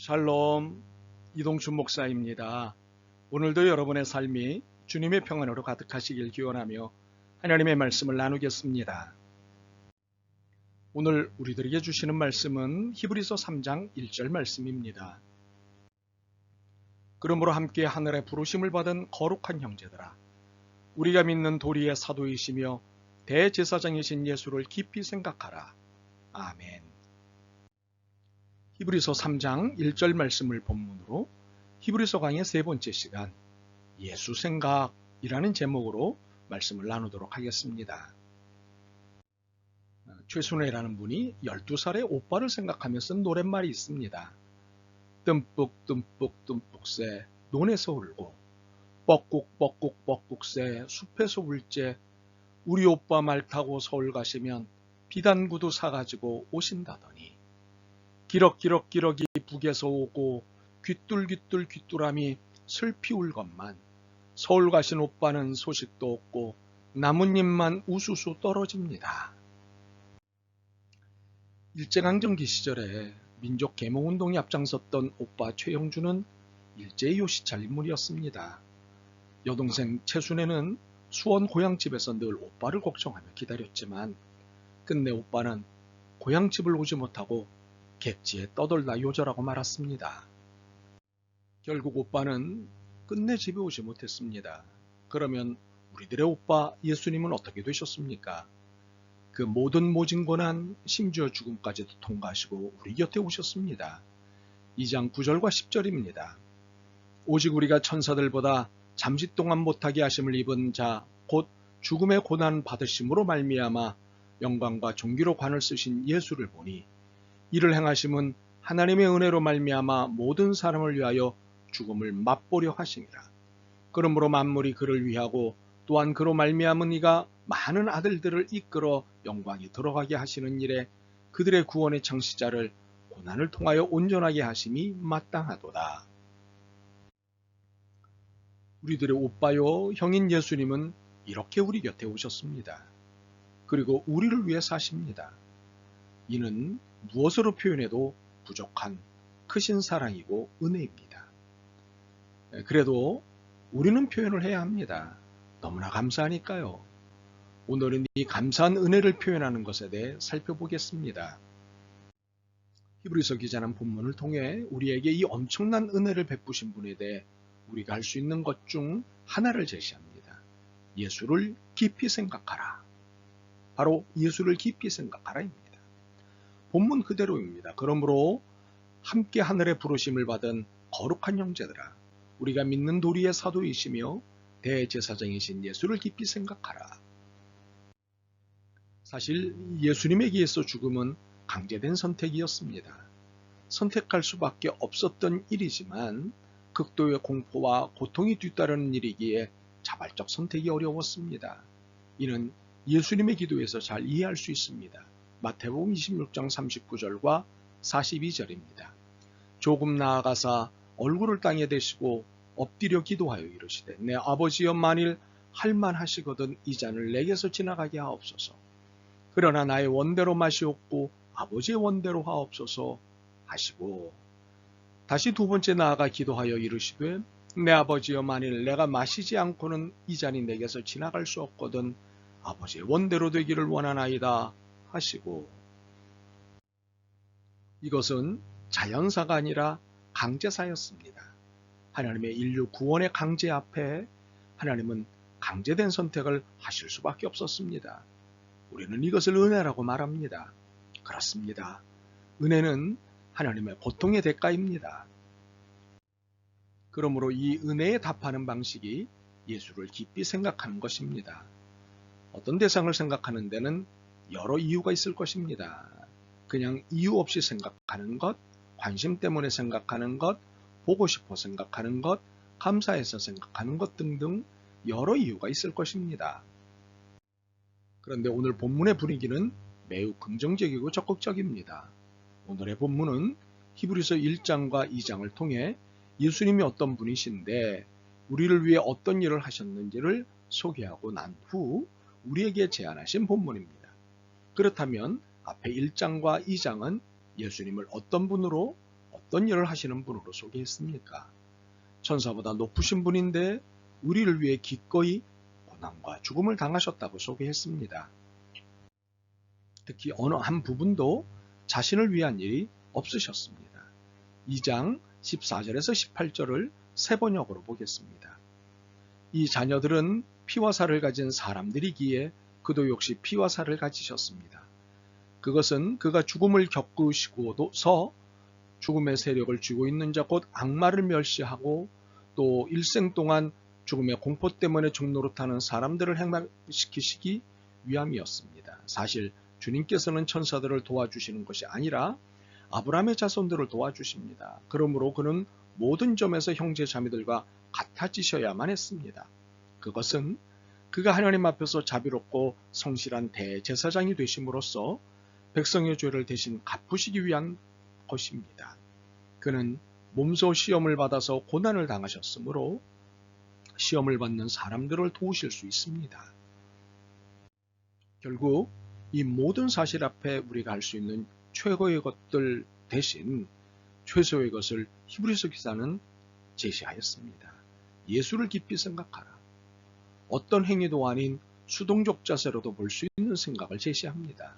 샬롬 이동춘 목사입니다. 오늘도 여러분의 삶이 주님의 평안으로 가득하시길 기원하며 하나님의 말씀을 나누겠습니다. 오늘 우리들에게 주시는 말씀은 히브리서 3장 1절 말씀입니다. 그러므로 함께 하늘의 부르심을 받은 거룩한 형제들아 우리가 믿는 도리의 사도이시며 대제사장이신 예수를 깊이 생각하라. 아멘. 히브리서 3장 1절 말씀을 본문으로 히브리서 강의 세 번째 시간 예수 생각이라는 제목으로 말씀을 나누도록 하겠습니다. 최순애라는 분이 12살의 오빠를 생각하며 쓴 노랫말이 있습니다. 듬뿍 듬뿍 듬뿍새 논에서 울고 뻐꾹 뻐꾹 뻐꾹새 숲에서 울째 우리 오빠 말 타고 서울 가시면 비단구두 사가지고 오신다더니 기럭기럭기럭이 북에서 오고 귀뚤귀뚤 귀뚜라미 슬피 울것만 서울 가신 오빠는 소식도 없고 나뭇잎만 우수수 떨어집니다. 일제강점기 시절에 민족 계몽운동에 앞장섰던 오빠 최영주는 일제의 요시찰 인물이었습니다. 여동생 최순애는 수원 고향집에서 늘 오빠를 걱정하며 기다렸지만 끝내 오빠는 고향집을 오지 못하고 객지에 떠돌다 요절하고 말았습니다. 결국 오빠는 끝내 집에 오지 못했습니다. 그러면 우리들의 오빠 예수님은 어떻게 되셨습니까? 그 모든 모진 고난, 심지어 죽음까지도 통과하시고 우리 곁에 오셨습니다. 2장 9절과 10절입니다. 오직 우리가 천사들보다 잠시 동안 못하게 하심을 입은 자, 곧 죽음의 고난 받으심으로 말미암아 영광과 종기로 관을 쓰신 예수를 보니 이를 행하심은 하나님의 은혜로 말미암아 모든 사람을 위하여 죽음을 맛보려 하심이라. 그러므로 만물이 그를 위하고 또한 그로 말미암은 이가 많은 아들들을 이끌어 영광이 들어가게 하시는 일에 그들의 구원의 창시자를 고난을 통하여 온전하게 하심이 마땅하도다. 우리들의 오빠요 형인 예수님은 이렇게 우리 곁에 오셨습니다. 그리고 우리를 위해 사십니다. 이는 무엇으로 표현해도 부족한 크신 사랑이고 은혜입니다. 그래도 우리는 표현을 해야 합니다. 너무나 감사하니까요. 오늘은 이 감사한 은혜를 표현하는 것에 대해 살펴보겠습니다. 히브리서 기자는 본문을 통해 우리에게 이 엄청난 은혜를 베푸신 분에 대해 우리가 할 수 있는 것 중 하나를 제시합니다. 예수를 깊이 생각하라. 바로 예수를 깊이 생각하라입니다. 본문 그대로입니다. 그러므로 함께 하늘의 부르심을 받은 거룩한 형제들아 우리가 믿는 도리의 사도이시며 대제사장이신 예수를 깊이 생각하라. 사실 예수님에게서 죽음은 강제된 선택이었습니다. 선택할 수밖에 없었던 일이지만 극도의 공포와 고통이 뒤따르는 일이기에 자발적 선택이 어려웠습니다. 이는 예수님의 기도에서 잘 이해할 수 있습니다. 마태복음 26장 39절과 42절입니다. 조금 나아가사 얼굴을 땅에 대시고 엎드려 기도하여 이르시되 내 아버지여 만일 할만하시거든 이 잔을 내게서 지나가게 하옵소서. 그러나 나의 원대로 마시옵고 아버지의 원대로 하옵소서 하시고 다시 두 번째 나아가 기도하여 이르시되 내 아버지여 만일 내가 마시지 않고는 이 잔이 내게서 지나갈 수 없거든 아버지의 원대로 되기를 원하나이다 하시고 이것은 자연사가 아니라 강제사였습니다. 하나님의 인류 구원의 강제 앞에 하나님은 강제된 선택을 하실 수밖에 없었습니다. 우리는 이것을 은혜라고 말합니다. 그렇습니다. 은혜는 하나님의 고통의 대가입니다. 그러므로 이 은혜에 답하는 방식이 예수를 깊이 생각하는 것입니다. 어떤 대상을 생각하는 데는 여러 이유가 있을 것입니다. 그냥 이유 없이 생각하는 것, 관심 때문에 생각하는 것, 보고 싶어 생각하는 것, 감사해서 생각하는 것 등등 여러 이유가 있을 것입니다. 그런데 오늘 본문의 분위기는 매우 긍정적이고 적극적입니다. 오늘의 본문은 히브리서 1장과 2장을 통해 예수님이 어떤 분이신데 우리를 위해 어떤 일을 하셨는지를 소개하고 난 후 우리에게 제안하신 본문입니다. 그렇다면 앞에 1장과 2장은 예수님을 어떤 분으로 어떤 일을 하시는 분으로 소개했습니까? 천사보다 높으신 분인데 우리를 위해 기꺼이 고난과 죽음을 당하셨다고 소개했습니다. 특히 어느 한 부분도 자신을 위한 일이 없으셨습니다. 2장 14절에서 18절을 세 번역으로 보겠습니다. 이 자녀들은 피와 살을 가진 사람들이기에 그도 역시 피와 살을 가지셨습니다. 그것은 그가 죽음을 겪으시고서 죽음의 세력을 쥐고 있는 자 곧 악마를 멸시하고 또 일생 동안 죽음의 공포 때문에 종노릇하는 사람들을 행방시키시기 위함이었습니다. 사실 주님께서는 천사들을 도와주시는 것이 아니라 아브라함의 자손들을 도와주십니다. 그러므로 그는 모든 점에서 형제 자매들과 같아지셔야만 했습니다. 그것은 그가 하나님 앞에서 자비롭고 성실한 대제사장이 되심으로써 백성의 죄를 대신 갚으시기 위한 것입니다. 그는 몸소 시험을 받아서 고난을 당하셨으므로 시험을 받는 사람들을 도우실 수 있습니다. 결국 이 모든 사실 앞에 우리가 할 수 있는 최고의 것들 대신 최소의 것을 히브리서 기사는 제시하였습니다. 예수를 깊이 생각하라. 어떤 행위도 아닌 수동적 자세로도 볼 수 있는 생각을 제시합니다.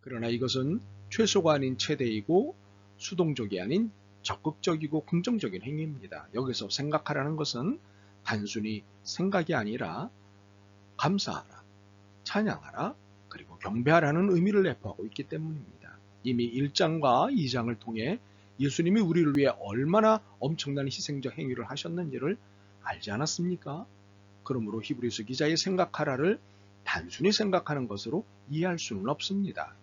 그러나 이것은 최소가 아닌 최대이고 수동적이 아닌 적극적이고 긍정적인 행위입니다. 여기서 생각하라는 것은 단순히 생각이 아니라 감사하라, 찬양하라, 그리고 경배하라는 의미를 내포하고 있기 때문입니다. 이미 1장과 2장을 통해 예수님이 우리를 위해 얼마나 엄청난 희생적 행위를 하셨는지를 알지 않았습니까? 그러므로 히브리서 기자의 생각하라를 단순히 생각하는 것으로 이해할 수는 없습니다.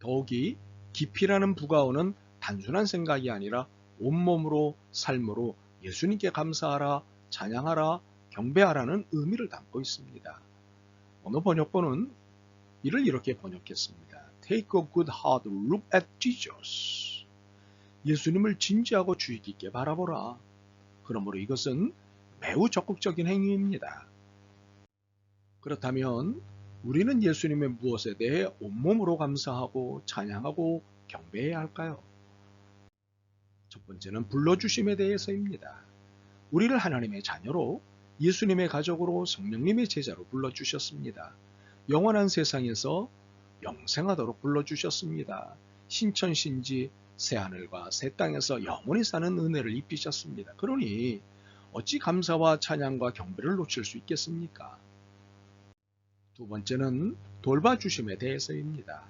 더욱이 깊이라는 부가어는 단순한 생각이 아니라 온몸으로 삶으로 예수님께 감사하라, 찬양하라, 경배하라는 의미를 담고 있습니다. 어느 번역본은 이를 이렇게 번역했습니다. Take a good hard look at Jesus. 예수님을 진지하고 주의 깊게 바라보라. 그러므로 이것은 매우 적극적인 행위입니다. 그렇다면 우리는 예수님의 무엇에 대해 온몸으로 감사하고 찬양하고 경배해야 할까요? 첫 번째는 불러주심에 대해서입니다. 우리를 하나님의 자녀로 예수님의 가족으로 성령님의 제자로 불러주셨습니다. 영원한 세상에서 영생하도록 불러주셨습니다. 신천신지 새하늘과 새 땅에서 영원히 사는 은혜를 입히셨습니다. 그러니 어찌 감사와 찬양과 경배를 놓칠 수 있겠습니까? 두 번째는 돌봐주심에 대해서입니다.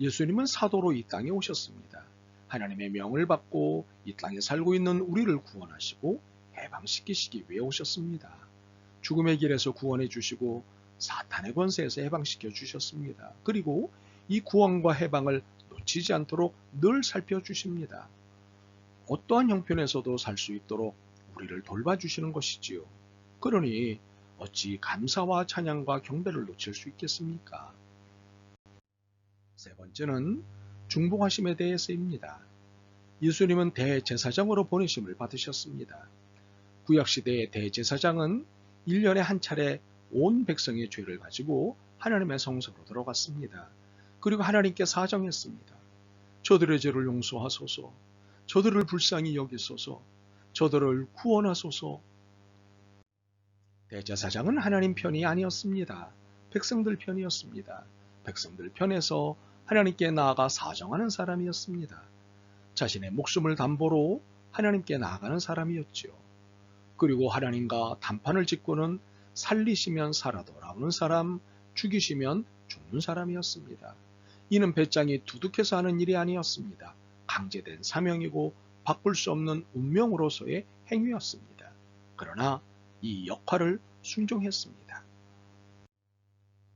예수님은 사도로 이 땅에 오셨습니다. 하나님의 명을 받고 이 땅에 살고 있는 우리를 구원하시고 해방시키시기 위해 오셨습니다. 죽음의 길에서 구원해 주시고 사탄의 권세에서 해방시켜 주셨습니다. 그리고 이 구원과 해방을 놓치지 않도록 늘 살펴주십니다. 어떠한 형편에서도 살 수 있도록 우리를 돌봐주시는 것이지요. 그러니 어찌 감사와 찬양과 경배를 놓칠 수 있겠습니까? 세 번째는 중보하심에 대해서입니다. 예수님은 대제사장으로 보내심을 받으셨습니다. 구약시대의 대제사장은 1년에 한 차례 온 백성의 죄를 가지고 하나님의 성소로 들어갔습니다. 그리고 하나님께 사정했습니다. 저들의 죄를 용서하소서, 저들을 불쌍히 여기소서, 저들을 구원하소서. 대제사장은 하나님 편이 아니었습니다. 백성들 편이었습니다. 백성들 편에서 하나님께 나아가 사정하는 사람이었습니다. 자신의 목숨을 담보로 하나님께 나아가는 사람이었지요. 그리고 하나님과 단판을 짓고는 살리시면 살아 돌아오는 사람, 죽이시면 죽는 사람이었습니다. 이는 배짱이 두둑해서 하는 일이 아니었습니다. 강제된 사명이고 바꿀 수 없는 운명으로서의 행위였습니다. 그러나 이 역할을 순종했습니다.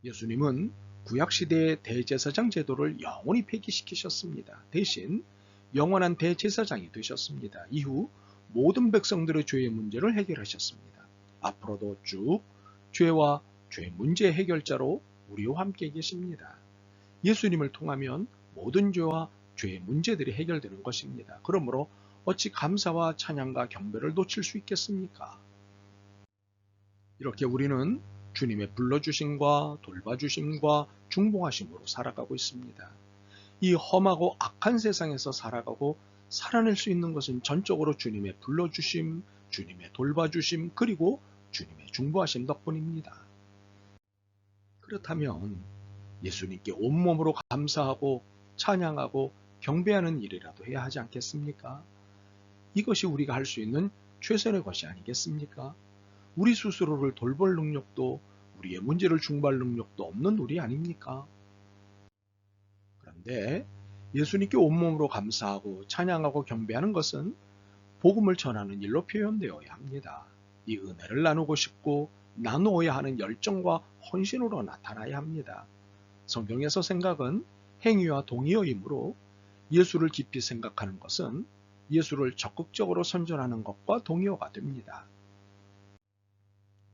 예수님은 구약시대의 대제사장 제도를 영원히 폐기시키셨습니다. 대신 영원한 대제사장이 되셨습니다. 이후 모든 백성들의 죄의 문제를 해결하셨습니다. 앞으로도 쭉 죄와 죄 문제 해결자로 우리와 함께 계십니다. 예수님을 통하면 모든 죄와 죄의 문제들이 해결되는 것입니다. 그러므로 어찌 감사와 찬양과 경배를 놓칠 수 있겠습니까? 이렇게 우리는 주님의 불러주심과 돌봐주심과 중보하심으로 살아가고 있습니다. 이 험하고 악한 세상에서 살아가고 살아낼 수 있는 것은 전적으로 주님의 불러주심, 주님의 돌봐주심, 그리고 주님의 중보하심 덕분입니다. 그렇다면 예수님께 온몸으로 감사하고 찬양하고 경배하는 일이라도 해야 하지 않겠습니까? 이것이 우리가 할 수 있는 최선의 것이 아니겠습니까? 우리 스스로를 돌볼 능력도 우리의 문제를 중보할 능력도 없는 우리 아닙니까? 그런데 예수님께 온몸으로 감사하고 찬양하고 경배하는 것은 복음을 전하는 일로 표현되어야 합니다. 이 은혜를 나누고 싶고 나누어야 하는 열정과 헌신으로 나타나야 합니다. 성경에서 생각은 행위와 동의어이므로 예수를 깊이 생각하는 것은 예수를 적극적으로 선전하는 것과 동의어가 됩니다.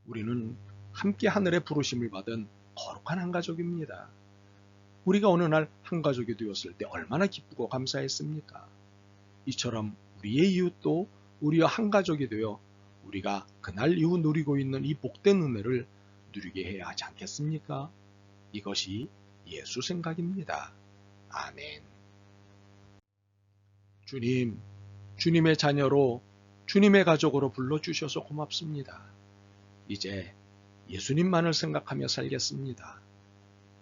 우리는 함께 하늘의 부르심을 받은 거룩한 한 가족입니다. 우리가 어느 날 한 가족이 되었을 때 얼마나 기쁘고 감사했습니까? 이처럼 우리의 이웃도 우리와 한 가족이 되어 우리가 그날 이후 누리고 있는 이 복된 은혜를 누리게 해야 하지 않겠습니까? 이것이 예수 생각입니다. 아멘. 주님, 주님의 자녀로 주님의 가족으로 불러주셔서 고맙습니다. 이제 예수님만을 생각하며 살겠습니다.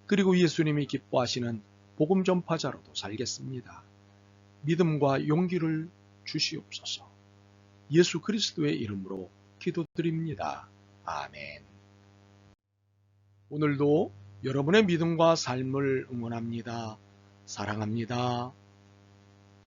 그리고 예수님이 기뻐하시는 복음 전파자로도 살겠습니다. 믿음과 용기를 주시옵소서. 예수 그리스도의 이름으로 기도드립니다. 아멘. 오늘도 여러분의 믿음과 삶을 응원합니다. 사랑합니다.